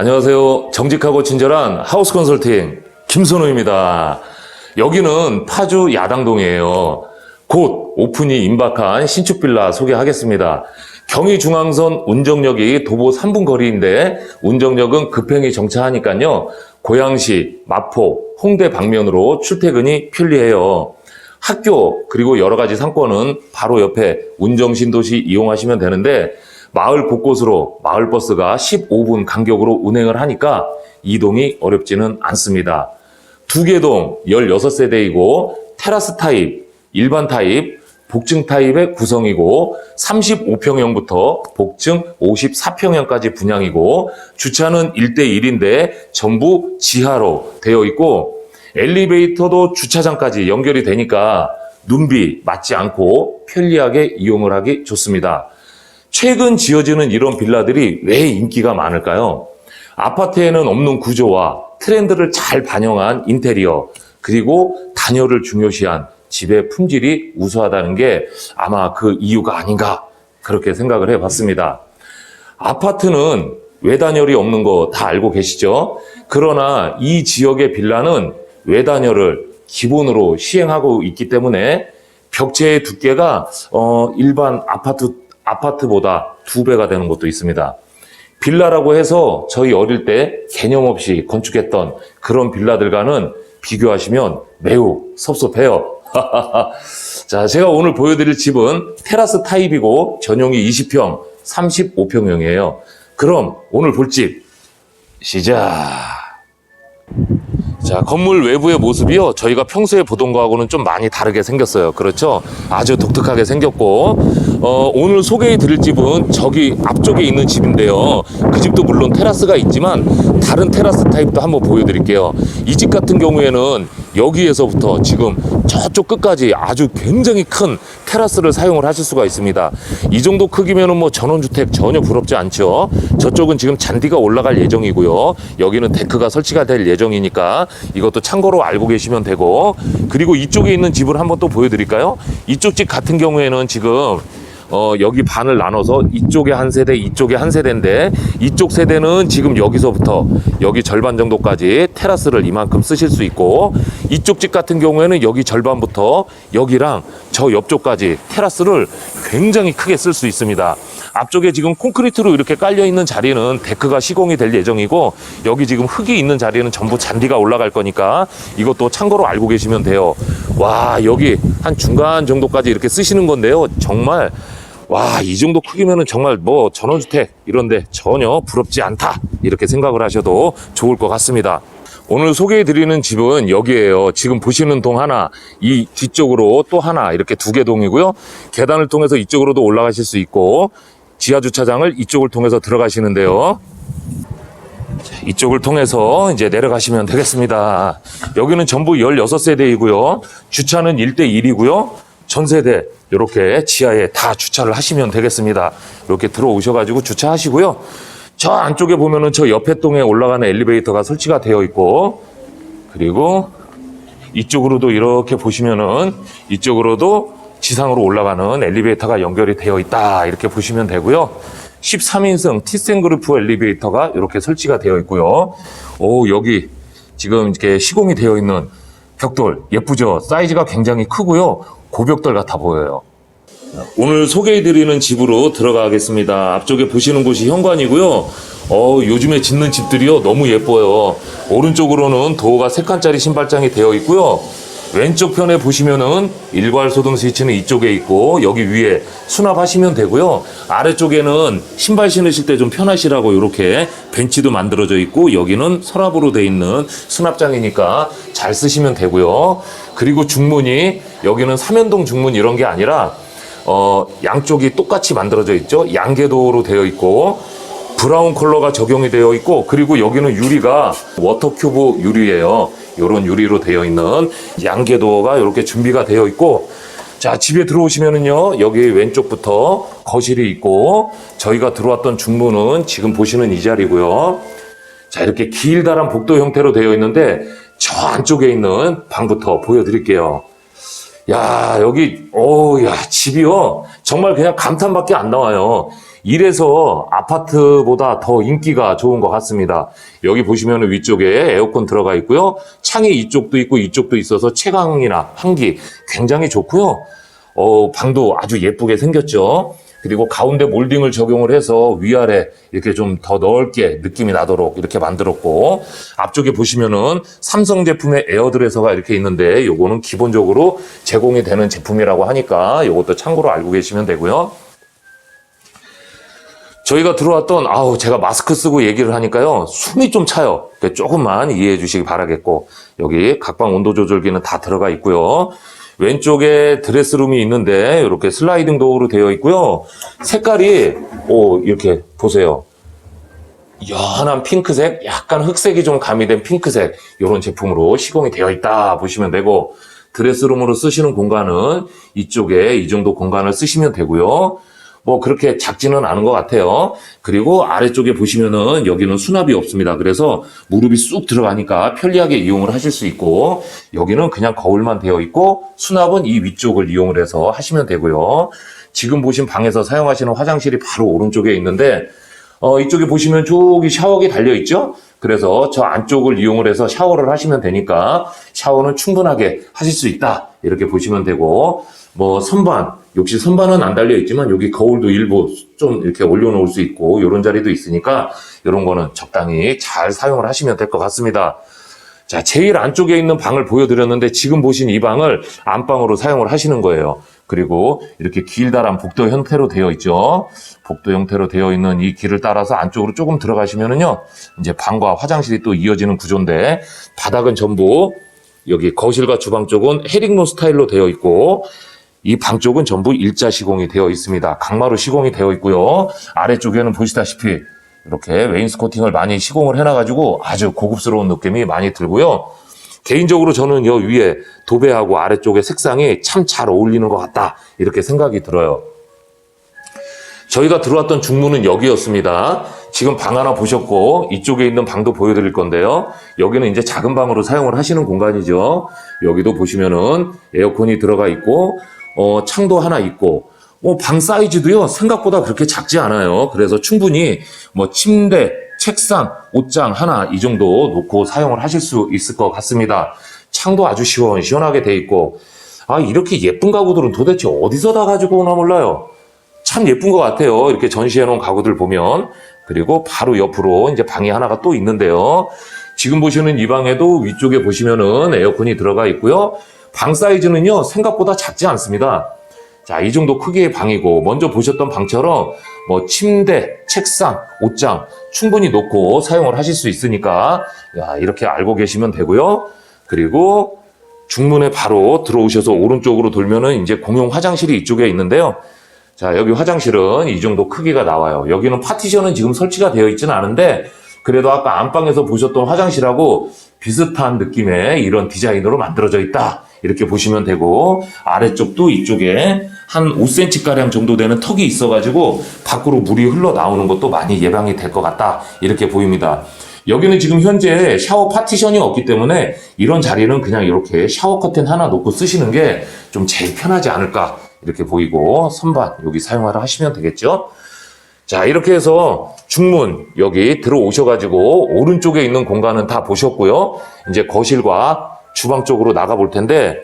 안녕하세요. 정직하고 친절한 하우스 컨설팅 김선우입니다. 여기는 파주 야당동이에요. 곧 오픈이 임박한 신축 빌라 소개하겠습니다. 경의중앙선 운정역이 도보 3분 거리인데 운정역은 급행이 정차하니까요. 고양시, 마포, 홍대 방면으로 출퇴근이 편리해요. 학교 그리고 여러 가지 상권은 바로 옆에 운정신도시 이용하시면 되는데 마을 곳곳으로 마을버스가 15분 간격으로 운행을 하니까 이동이 어렵지는 않습니다. 두 개동 16세대이고 테라스 타입, 일반 타입, 복층 타입의 구성이고 35평형부터 복층 54평형까지 분양이고 주차는 1대1인데 전부 지하로 되어 있고 엘리베이터도 주차장까지 연결이 되니까 눈비 맞지 않고 편리하게 이용을 하기 좋습니다. 최근 지어지는 이런 빌라들이 왜 인기가 많을까요? 아파트에는 없는 구조와 트렌드를 잘 반영한 인테리어, 그리고 단열을 중요시한 집의 품질이 우수하다는 게 아마 그 이유가 아닌가 그렇게 생각을 해 봤습니다. 아파트는 외단열이 없는 거 다 알고 계시죠? 그러나 이 지역의 빌라는 외단열을 기본으로 시행하고 있기 때문에 벽체의 두께가 어, 일반 아파트 아파트보다 두 배가 되는 것도 있습니다. 빌라라고 해서 저희 어릴 때 개념 없이 건축했던 그런 빌라들과는 비교하시면 매우 섭섭해요. 자, 제가 오늘 보여드릴 집은 테라스 타입이고 전용이 20평, 35평형이에요. 그럼 오늘 볼 집 시작. 자, 건물 외부의 모습이요. 저희가 평소에 보던 거하고는 좀 많이 다르게 생겼어요. 그렇죠? 아주 독특하게 생겼고, 어, 오늘 소개해 드릴 집은 저기 앞쪽에 있는 집인데요. 그 집도 물론 테라스가 있지만 다른 테라스 타입도 한번 보여드릴게요. 이 집 같은 경우에는 여기에서부터 지금 저쪽 끝까지 아주 굉장히 큰 테라스를 사용을 하실 수가 있습니다. 이 정도 크기면은 뭐 전원주택 전혀 부럽지 않죠. 저쪽은 지금 잔디가 올라갈 예정이고요. 여기는 데크가 설치가 될 예정이니까 이것도 참고로 알고 계시면 되고 그리고 이쪽에 있는 집을 한번 또 보여드릴까요? 이쪽 집 같은 경우에는 지금 어, 여기 반을 나눠서 이쪽에 한 세대, 이쪽에 한 세대인데 이쪽 세대는 지금 여기서부터 여기 절반 정도까지 테라스를 이만큼 쓰실 수 있고 이쪽 집 같은 경우에는 여기 절반부터 여기랑 저 옆쪽까지 테라스를 굉장히 크게 쓸 수 있습니다. 앞쪽에 지금 콘크리트로 이렇게 깔려 있는 자리는 데크가 시공이 될 예정이고 여기 지금 흙이 있는 자리는 전부 잔디가 올라갈 거니까 이것도 참고로 알고 계시면 돼요. 와, 여기 한 중간 정도까지 이렇게 쓰시는 건데요. 정말 와, 이 정도 크기면은 정말 뭐 전원주택 이런데 전혀 부럽지 않다. 이렇게 생각을 하셔도 좋을 것 같습니다. 오늘 소개해 드리는 집은 여기에요. 지금 보시는 동 하나, 이 뒤쪽으로 또 하나, 이렇게 두 개 동이고요. 계단을 통해서 이쪽으로도 올라가실 수 있고, 지하 주차장을 이쪽을 통해서 들어가시는데요. 자, 이쪽을 통해서 이제 내려가시면 되겠습니다. 여기는 전부 16세대이고요. 주차는 1대1이고요. 전세대 이렇게 지하에 다 주차를 하시면 되겠습니다. 이렇게 들어오셔가지고 주차하시고요. 저 안쪽에 보면은 저 옆에 동에 올라가는 엘리베이터가 설치가 되어 있고 그리고 이쪽으로도 이렇게 보시면은 이쪽으로도 지상으로 올라가는 엘리베이터가 연결이 되어 있다 이렇게 보시면 되고요. 13인승 티센그루프 엘리베이터가 이렇게 설치가 되어 있고요. 오 여기 지금 이렇게 시공이 되어 있는 벽돌 예쁘죠? 사이즈가 굉장히 크고요. 고벽돌 같아 보여요. 오늘 소개해드리는 집으로 들어가겠습니다. 앞쪽에 보시는 곳이 현관이고요. 어, 요즘에 짓는 집들이요. 너무 예뻐요. 오른쪽으로는 도어가 3칸짜리 신발장이 되어 있고요. 왼쪽 편에 보시면은 일괄 소등 스위치는 이쪽에 있고 여기 위에 수납하시면 되고요. 아래쪽에는 신발 신으실 때 좀 편하시라고 이렇게 벤치도 만들어져 있고 여기는 서랍으로 돼 있는 수납장이니까 잘 쓰시면 되고요. 그리고 중문이 여기는 삼연동 중문 이런 게 아니라 어, 양쪽이 똑같이 만들어져 있죠. 양계도로 되어 있고 브라운 컬러가 적용이 되어 있고 그리고 여기는 유리가 워터 큐브 유리예요. 이런 유리로 되어 있는 양계도어가 이렇게 준비가 되어 있고 자 집에 들어오시면은요 여기 왼쪽부터 거실이 있고 저희가 들어왔던 중문은 지금 보시는 이 자리고요. 자 이렇게 길다란 복도 형태로 되어 있는데 저 안쪽에 있는 방부터 보여드릴게요. 야, 여기, 오, 야, 집이요. 정말 그냥 감탄밖에 안 나와요. 이래서 아파트보다 더 인기가 좋은 것 같습니다. 여기 보시면 위쪽에 에어컨 들어가 있고요. 창이 이쪽도 있고 이쪽도 있어서 채광이나 환기 굉장히 좋고요. 어, 방도 아주 예쁘게 생겼죠. 그리고 가운데 몰딩을 적용을 해서 위아래 이렇게 좀 더 넓게 느낌이 나도록 이렇게 만들었고 앞쪽에 보시면은 삼성 제품의 에어드레서가 이렇게 있는데 요거는 기본적으로 제공이 되는 제품이라고 하니까 요것도 참고로 알고 계시면 되고요. 저희가 들어왔던 아우 제가 마스크 쓰고 얘기를 하니까요 숨이 좀 차요. 조금만 이해해 주시기 바라겠고 여기 각방 온도 조절기는 다 들어가 있고요. 왼쪽에 드레스룸이 있는데 이렇게 슬라이딩 도어로 되어 있고요. 색깔이 오 이렇게 보세요. 연한 핑크색, 약간 흑색이 좀 가미된 핑크색 이런 제품으로 시공이 되어 있다 보시면 되고 드레스룸으로 쓰시는 공간은 이쪽에 이 정도 공간을 쓰시면 되고요. 뭐 그렇게 작지는 않은 것 같아요. 그리고 아래쪽에 보시면은 여기는 수납이 없습니다. 그래서 무릎이 쑥 들어가니까 편리하게 이용을 하실 수 있고 여기는 그냥 거울만 되어 있고 수납은 이 위쪽을 이용을 해서 하시면 되고요. 지금 보신 방에서 사용하시는 화장실이 바로 오른쪽에 있는데 어, 이쪽에 보시면 저기 샤워기 달려 있죠? 그래서 저 안쪽을 이용을 해서 샤워를 하시면 되니까 샤워는 충분하게 하실 수 있다. 이렇게 보시면 되고, 뭐 선반, 역시 선반은 안 달려 있지만 여기 거울도 일부 좀 이렇게 올려놓을 수 있고, 이런 자리도 있으니까 이런 거는 적당히 잘 사용을 하시면 될 것 같습니다. 자, 제일 안쪽에 있는 방을 보여드렸는데 지금 보신 이 방을 안방으로 사용을 하시는 거예요. 그리고 이렇게 길다란 복도 형태로 되어 있죠. 복도 형태로 되어 있는 이 길을 따라서 안쪽으로 조금 들어가시면은요. 이제 방과 화장실이 또 이어지는 구조인데 바닥은 전부 여기 거실과 주방 쪽은 헤링로 스타일로 되어 있고 이 방 쪽은 전부 일자 시공이 되어 있습니다. 강마루 시공이 되어 있고요. 아래쪽에는 보시다시피 이렇게 웨인스코팅을 많이 시공을 해놔가지고 아주 고급스러운 느낌이 많이 들고요. 개인적으로 저는 여 위에 도배하고 아래쪽의 색상이 참 잘 어울리는 것 같다. 이렇게 생각이 들어요. 저희가 들어왔던 중문은 여기였습니다. 지금 방 하나 보셨고 이쪽에 있는 방도 보여드릴 건데요. 여기는 이제 작은 방으로 사용을 하시는 공간이죠. 여기도 보시면은 에어컨이 들어가 있고 어, 창도 하나 있고 뭐 방 사이즈도요 생각보다 그렇게 작지 않아요. 그래서 충분히 뭐 침대, 책상, 옷장 하나 이 정도 놓고 사용을 하실 수 있을 것 같습니다. 창도 아주 시원시원하게 돼 있고 아 이렇게 예쁜 가구들은 도대체 어디서 다 가지고 오나 몰라요. 참 예쁜 것 같아요. 이렇게 전시해 놓은 가구들 보면. 그리고 바로 옆으로 이제 방이 하나가 또 있는데요. 지금 보시는 이 방에도 위쪽에 보시면은 에어컨이 들어가 있고요. 방 사이즈는요, 생각보다 작지 않습니다. 자, 이 정도 크기의 방이고, 먼저 보셨던 방처럼 뭐 침대, 책상, 옷장 충분히 놓고 사용을 하실 수 있으니까, 야, 이렇게 알고 계시면 되고요. 그리고 중문에 바로 들어오셔서 오른쪽으로 돌면은 이제 공용 화장실이 이쪽에 있는데요. 자, 여기 화장실은 이 정도 크기가 나와요. 여기는 파티션은 지금 설치가 되어 있지는 않은데, 그래도 아까 안방에서 보셨던 화장실하고 비슷한 느낌의 이런 디자인으로 만들어져 있다. 이렇게 보시면 되고, 아래쪽도 이쪽에 한 5cm가량 정도 되는 턱이 있어가지고, 밖으로 물이 흘러나오는 것도 많이 예방이 될 것 같다. 이렇게 보입니다. 여기는 지금 현재 샤워 파티션이 없기 때문에 이런 자리는 그냥 이렇게 샤워 커튼 하나 놓고 쓰시는 게 좀 제일 편하지 않을까 이렇게 보이고 선반 여기 사용하러 하시면 되겠죠. 자 이렇게 해서 중문 여기 들어오셔가지고 오른쪽에 있는 공간은 다 보셨고요. 이제 거실과 주방 쪽으로 나가 볼 텐데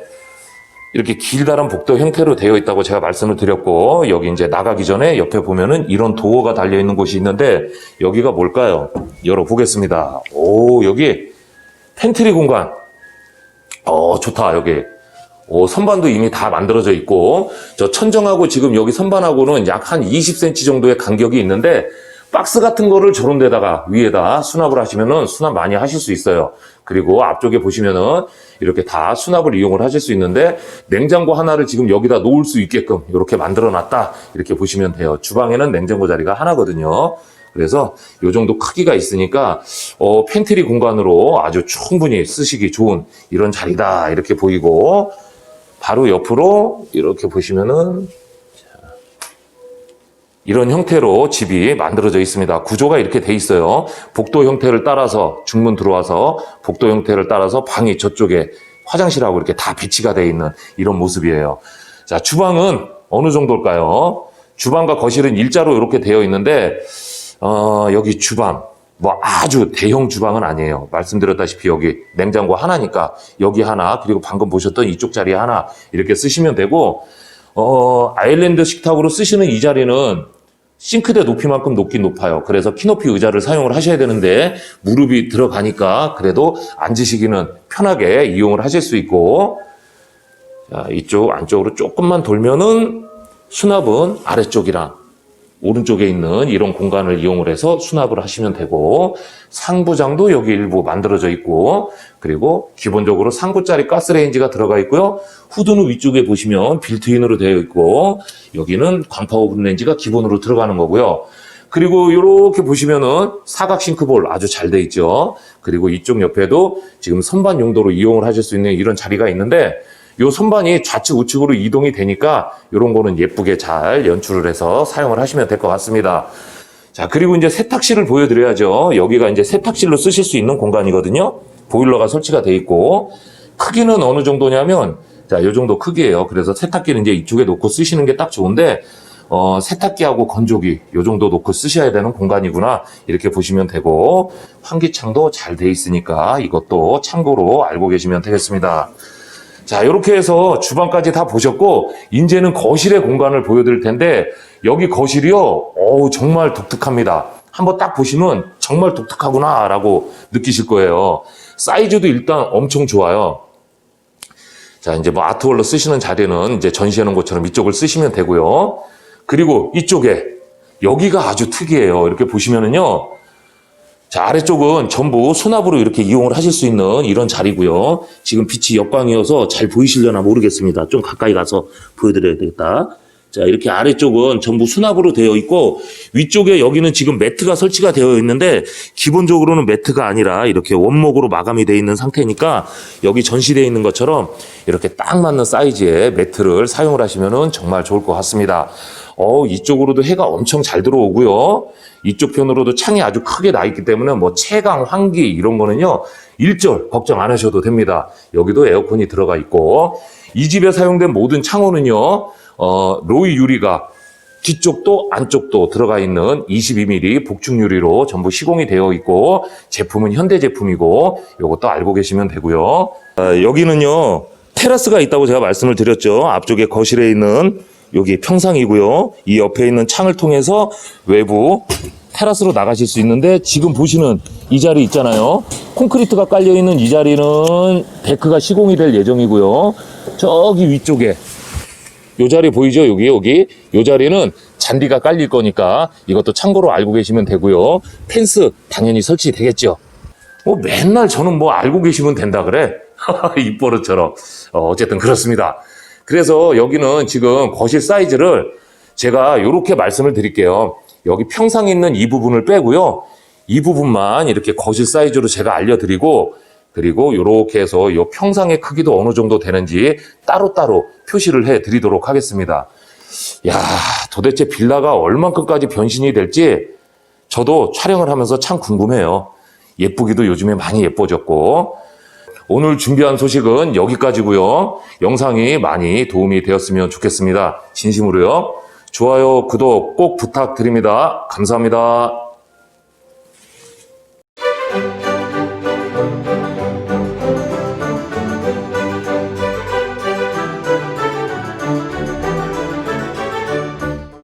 이렇게 길다란 복도 형태로 되어 있다고 제가 말씀을 드렸고 여기 이제 나가기 전에 옆에 보면은 이런 도어가 달려 있는 곳이 있는데 여기가 뭘까요? 열어 보겠습니다. 오 여기 팬트리 공간. 어 좋다 여기. 오, 선반도 이미 다 만들어져 있고, 저 천정하고 지금 여기 선반하고는 약 한 20cm 정도의 간격이 있는데, 박스 같은 거를 저런 데다가 위에다 수납을 하시면은 수납 많이 하실 수 있어요. 그리고 앞쪽에 보시면은 이렇게 다 수납을 이용을 하실 수 있는데, 냉장고 하나를 지금 여기다 놓을 수 있게끔 이렇게 만들어 놨다. 이렇게 보시면 돼요. 주방에는 냉장고 자리가 하나거든요. 그래서 이 정도 크기가 있으니까 어, 팬트리 공간으로 아주 충분히 쓰시기 좋은 이런 자리다 이렇게 보이고 바로 옆으로 이렇게 보시면은 자, 이런 형태로 집이 만들어져 있습니다. 구조가 이렇게 돼 있어요. 복도 형태를 따라서 중문 들어와서 복도 형태를 따라서 방이 저쪽에 화장실하고 이렇게 다 배치가 돼 있는 이런 모습이에요. 자, 주방은 어느 정도일까요? 주방과 거실은 일자로 이렇게 되어 있는데 어, 여기 주방 뭐 아주 대형 주방은 아니에요. 말씀드렸다시피 여기 냉장고 하나니까 여기 하나 그리고 방금 보셨던 이쪽 자리 하나 이렇게 쓰시면 되고 어, 아일랜드 식탁으로 쓰시는 이 자리는 싱크대 높이만큼 높긴 높아요. 그래서 키높이 의자를 사용을 하셔야 되는데 무릎이 들어가니까 그래도 앉으시기는 편하게 이용을 하실 수 있고 자, 이쪽 안쪽으로 조금만 돌면은 수납은 아래쪽이랑 오른쪽에 있는 이런 공간을 이용을 해서 수납을 하시면 되고 상부장도 여기 일부 만들어져 있고 그리고 기본적으로 상구짜리 가스레인지가 들어가 있고요. 후드는 위쪽에 보시면 빌트인으로 되어 있고 여기는 광파 오븐 렌지가 기본으로 들어가는 거고요. 그리고 이렇게 보시면은 사각 싱크볼 아주 잘 돼 있죠. 그리고 이쪽 옆에도 지금 선반 용도로 이용을 하실 수 있는 이런 자리가 있는데 요 선반이 좌측 우측으로 이동이 되니까 이런 거는 예쁘게 잘 연출을 해서 사용을 하시면 될 것 같습니다. 자, 그리고 이제 세탁실을 보여드려야죠. 여기가 이제 세탁실로 쓰실 수 있는 공간이거든요. 보일러가 설치가 돼 있고, 크기는 어느 정도냐면, 자, 요 정도 크기예요. 그래서 세탁기는 이제 이쪽에 놓고 쓰시는 게 딱 좋은데, 어, 세탁기하고 건조기 요 정도 놓고 쓰셔야 되는 공간이구나. 이렇게 보시면 되고, 환기창도 잘 돼 있으니까 이것도 참고로 알고 계시면 되겠습니다. 자, 이렇게 해서 주방까지 다 보셨고, 이제는 거실의 공간을 보여드릴 텐데, 여기 거실이요, 어우, 정말 독특합니다. 한번 딱 보시면 정말 독특하구나, 라고 느끼실 거예요. 사이즈도 일단 엄청 좋아요. 자, 이제 뭐 아트월로 쓰시는 자리는 이제 전시해 놓은 것처럼 이쪽을 쓰시면 되고요. 그리고 이쪽에, 여기가 아주 특이해요. 이렇게 보시면은요, 자, 아래쪽은 전부 수납으로 이렇게 이용을 하실 수 있는 이런 자리고요. 지금 빛이 역광이어서 잘 보이시려나 모르겠습니다. 좀 가까이 가서 보여드려야 되겠다. 자, 이렇게 아래쪽은 전부 수납으로 되어 있고 위쪽에 여기는 지금 매트가 설치가 되어 있는데 기본적으로는 매트가 아니라 이렇게 원목으로 마감이 되어 있는 상태니까 여기 전시되어 있는 것처럼 이렇게 딱 맞는 사이즈의 매트를 사용을 하시면 정말 좋을 것 같습니다. 어, 이쪽으로도 해가 엄청 잘 들어오고요. 이쪽 편으로도 창이 아주 크게 나 있기 때문에 뭐 채광, 환기 이런 거는요. 일절 걱정 안 하셔도 됩니다. 여기도 에어컨이 들어가 있고 이 집에 사용된 모든 창호는요. 어, 로이 유리가 뒤쪽도 안쪽도 들어가 있는 22mm 복층 유리로 전부 시공이 되어 있고 제품은 현대 제품이고 이것도 알고 계시면 되고요. 아, 여기는요. 테라스가 있다고 제가 말씀을 드렸죠. 앞쪽에 거실에 있는 여기 평상이고요. 이 옆에 있는 창을 통해서 외부 테라스로 나가실 수 있는데 지금 보시는 이 자리 있잖아요. 콘크리트가 깔려 있는 이 자리는 데크가 시공이 될 예정이고요. 저기 위쪽에 요 자리 보이죠? 여기 여기 요 자리는 잔디가 깔릴 거니까 이것도 참고로 알고 계시면 되고요. 펜스 당연히 설치되겠죠. 뭐 맨날 저는 뭐 알고 계시면 된다 그래. 입버릇처럼. 어, 어쨌든 그렇습니다. 그래서 여기는 지금 거실 사이즈를 제가 이렇게 말씀을 드릴게요. 여기 평상에 있는 이 부분을 빼고요. 이 부분만 이렇게 거실 사이즈로 제가 알려드리고 그리고 이렇게 해서 이 평상의 크기도 어느 정도 되는지 따로따로 표시를 해 드리도록 하겠습니다. 야, 도대체 빌라가 얼만큼까지 변신이 될지 저도 촬영을 하면서 참 궁금해요. 예쁘기도 요즘에 많이 예뻐졌고 오늘 준비한 소식은 여기까지고요. 영상이 많이 도움이 되었으면 좋겠습니다. 진심으로요. 좋아요, 구독 꼭 부탁드립니다. 감사합니다.